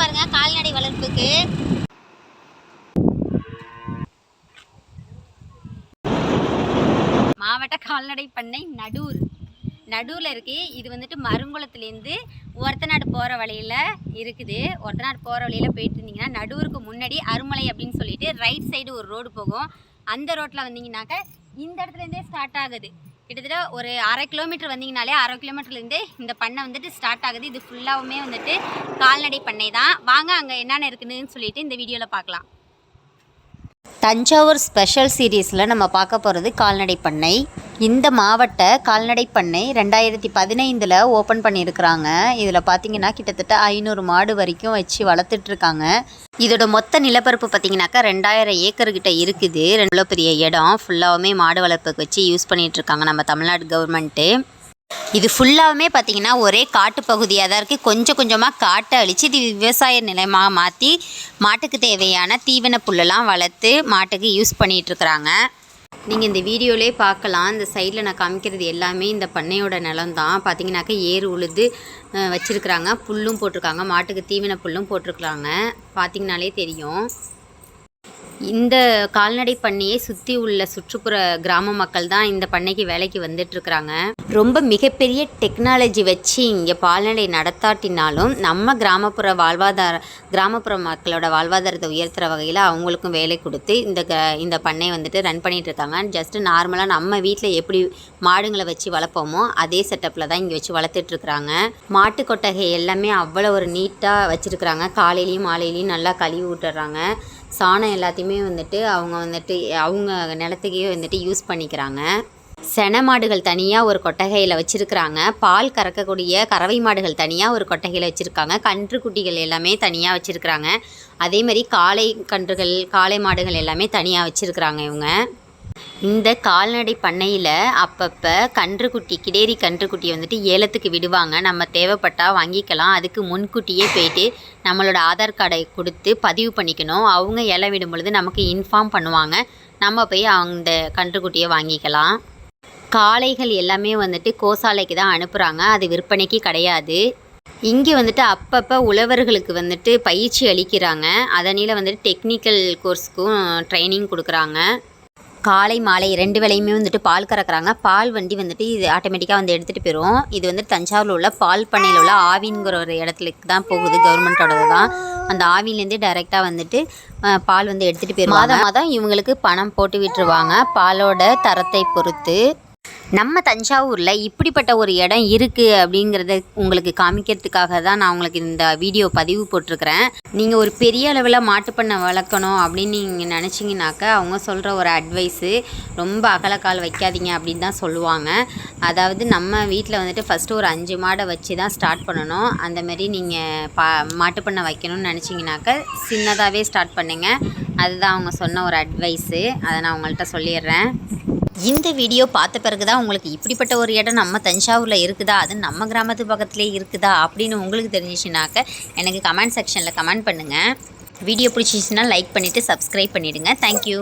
பாருங்க கால்நடை வளர்ப்புக்கு. மாவட்ட கால்நடை பண்ணை நடூர் நடூரில் இருக்குது இது வந்துட்டு மருங்குளத்துலேருந்து ஒரத்தநாடு போகிற வழியில் இருக்குது. ஒரத்தநாடு போகிற வழியில் போயிட்டு இருந்தீங்கன்னா நடூருக்கு முன்னாடி அருமலை அப்படின்னு சொல்லிட்டு ரைட் சைடு ஒரு ரோடு போகும். அந்த ரோட்டில் வந்தீங்கன்னாக்க இந்த இடத்துலேருந்தே ஸ்டார்ட் ஆகுது. கிட்டத்தட்ட ஒரு அரை கிலோமீட்டர் வந்தீங்கனாலே அரை கிலோமீட்டர்லேருந்து இந்த பண்ணை வந்துட்டு ஸ்டார்ட் ஆகுது. இது ஃபுல்லாகவுமே வந்துட்டு கால்நடை பண்ணை தான். வாங்க அங்கே என்னென்ன இருக்குதுன்னு சொல்லிட்டு இந்த வீடியோவில் பார்க்கலாம். தஞ்சாவூர் ஸ்பெஷல் சீரீஸில் நம்ம பார்க்க போகிறது கால்நடை பண்ணை. இந்த மாவட்ட கால்நடை பண்ணை ரெண்டாயிரத்தி பதினைந்தில் ஓப்பன் பண்ணியிருக்கிறாங்க. இதில் பார்த்தீங்கன்னா கிட்டத்தட்ட ஐநூறு மாடு வரைக்கும் வச்சு வளர்த்துட்ருக்காங்க. இதோட மொத்த நிலப்பரப்பு பார்த்தீங்கன்னாக்கா ரெண்டாயிரம் ஏக்கர்கிட்ட இருக்குது. ரெண்டு பெரிய இடம் ஃபுல்லாகவுமே மாடு வளர்ப்புக்கு வச்சு யூஸ் பண்ணிகிட்ருக்காங்க நம்ம தமிழ்நாடு கவர்மெண்ட்டு இது ஃபுல்லாகவுமே பார்த்தீங்கன்னா ஒரே காட்டு பகுதியாக தான் இருக்குது கொஞ்சம் கொஞ்சமாக காட்டை அழித்து இது விவசாய நிலமாக மாற்றி மாட்டுக்கு தேவையான தீவன புல்லெல்லாம் வளர்த்து மாட்டுக்கு யூஸ் பண்ணிகிட்ருக்குறாங்க நீங்கள் இந்த வீடியோலே பார்க்கலாம். இந்த சைடில் நான் காமிக்கிறது எல்லாமே இந்த பண்ணையோட நிலம் தான் பார்த்தீங்கன்னாக்கா ஏர் உழுது வச்சுருக்குறாங்க வச்சிருக்கிறாங்க. புல்லும் போட்டிருக்காங்க. மாட்டுக்கு தீவன புல்லும் போட்டிருக்குறாங்க பார்த்தீங்கனாலே தெரியும். இந்த கால்நடை பண்ணையை சுற்றி உள்ள சுற்றுப்புற கிராம மக்கள் தான் இந்த பண்ணைக்கு வேலைக்கு வந்துட்டுருக்குறாங்க. ரொம்ப மிகப்பெரிய டெக்னாலஜி வச்சு இங்கே கால்நடை நடத்தாட்டினாலும் நம்ம கிராமப்புற வாழ்வாதார கிராமப்புற மக்களோட வாழ்வாதாரத்தை உயர்த்துற வகையில் அவங்களுக்கும் வேலை கொடுத்து இந்த க இந்த பண்ணையை வந்துட்டு ரன் பண்ணிகிட்டு இருக்காங்க ஜஸ்ட்டு நார்மலாக நம்ம வீட்டில் எப்படி மாடுங்களை வச்சு வளர்ப்போமோ அதே செட்டப்பில் தான் இங்கே வச்சு வளர்த்துட்ருக்குறாங்க மாட்டு கொட்டகை எல்லாமே அவ்வளோ ஒரு நீட்டாக வச்சுருக்குறாங்க. காலையிலையும் மாலையிலையும் நல்லா கழுவி விட்டுறாங்க சாணம் எல்லாத்தையுமே வந்துட்டு அவங்க வந்துட்டு அவங்க நிலத்துக்கே வந்துட்டு யூஸ் பண்ணிக்கிறாங்க. சென மாடுகள் தனியாக ஒரு கொட்டகையில் வச்சுருக்குறாங்க. பால் கறக்கக்கூடிய கறவை மாடுகள் தனியாக ஒரு கொட்டகையில் வச்சுருக்காங்க. கன்றுக்குட்டிகள் எல்லாமே தனியாக வச்சுருக்குறாங்க. அதே மாதிரி காளை கன்றுகள் காளை மாடுகள் எல்லாமே தனியாக வச்சுருக்குறாங்க இவங்க. இந்த கால்நடை பண்ணையில் அப்பப்போ கன்றுக்குட்டி கிடேரி கன்றுக்குட்டியை வந்துட்டு ஏலத்துக்கு விடுவாங்க. நம்ம தேவைப்பட்டால் வாங்கிக்கலாம். அதுக்கு முன்கூட்டியே போயிட்டு நம்மளோட ஆதார் கார்டை கொடுத்து பதிவு பண்ணிக்கணும். அவங்க ஏலம் விடும் பொழுது நமக்கு இன்ஃபார்ம் பண்ணுவாங்க. நம்ம போய் அந்த கன்றுக்குட்டியை வாங்கிக்கலாம். காளைகள் எல்லாமே வந்துட்டு கோசாலைக்கு தான் அனுப்புகிறாங்க அது விற்பனைக்கு கிடையாது. இங்கே வந்துட்டு அப்பப்போ உழவர்களுக்கு வந்துட்டு பயிற்சி அளிக்கிறாங்க. அதனால் வந்துட்டு டெக்னிக்கல் கோர்ஸுக்கும் ட்ரைனிங் கொடுக்குறாங்க. காலை மாலை ரெண்டு வேளையுமே வந்துட்டு பால் கறக்குறாங்க. பால் வண்டி வந்துட்டு இது ஆட்டோமேட்டிக்காக வந்து எடுத்துகிட்டு போயிடும் இது வந்து தஞ்சாவூரில் உள்ள பால் பண்ணையில் உள்ள ஆவின்கிற ஒரு இடத்துக்கு தான் போகுது கவர்மெண்ட்டோடது தான். அந்த ஆவிலேருந்து டைரெக்டாக வந்துட்டு பால் வந்து எடுத்துகிட்டு போயிடும் மாதம் மாதம் இவங்களுக்கு பணம் போட்டு விட்டுருவாங்க. பாலோட தரத்தை பொறுத்து நம்ம தஞ்சாவூரில் இப்படிப்பட்ட ஒரு இடம் இருக்குது அப்படிங்கிறத உங்களுக்கு காமிக்கிறதுக்காக தான் நான் உங்களுக்கு இந்த வீடியோ பதிவு போட்டிருக்கிறேன். நீங்கள் ஒரு பெரிய அளவில் மாட்டுப்பண்ணை வளர்க்கணும் அப்படின்னு நீங்கள் நினச்சிங்கனாக்கா அவங்க சொல்கிற ஒரு அட்வைஸு ரொம்ப அகலக்கால் வைக்காதீங்க அப்படின்னு தான் சொல்லுவாங்க. அதாவது நம்ம வீட்டில் வந்துட்டு ஃபஸ்ட்டு ஒரு அஞ்சு மாடை வச்சு தான் ஸ்டார்ட் பண்ணணும். அந்தமாரி நீங்கள் பா மாட்டுப்பண்ணை வைக்கணும்னு நினச்சிங்கனாக்கா சின்னதாகவே ஸ்டார்ட் பண்ணுங்கள் அதுதான் அவங்க சொன்ன ஒரு அட்வைஸு அதை நான் உங்கள்கிட்ட சொல்லிடுறேன். இந்த வீடியோ பார்த்த பிறகு தான் உங்களுக்கு இப்படிப்பட்ட ஒரு இடம் நம்ம தஞ்சாவூரில் இருக்குதா? அது நம்ம கிராமத்து பக்கத்துலேயே இருக்குதா? அப்படின்னு உங்களுக்கு தெரிஞ்சிச்சுனாக்க எனக்கு கமெண்ட் செக்ஷனில் கமெண்ட் பண்ணுங்கள் வீடியோ பிடிச்சிச்சுன்னா லைக் பண்ணிவிட்டு சப்ஸ்கிரைப் பண்ணிவிடுங்க தேங்க்யூ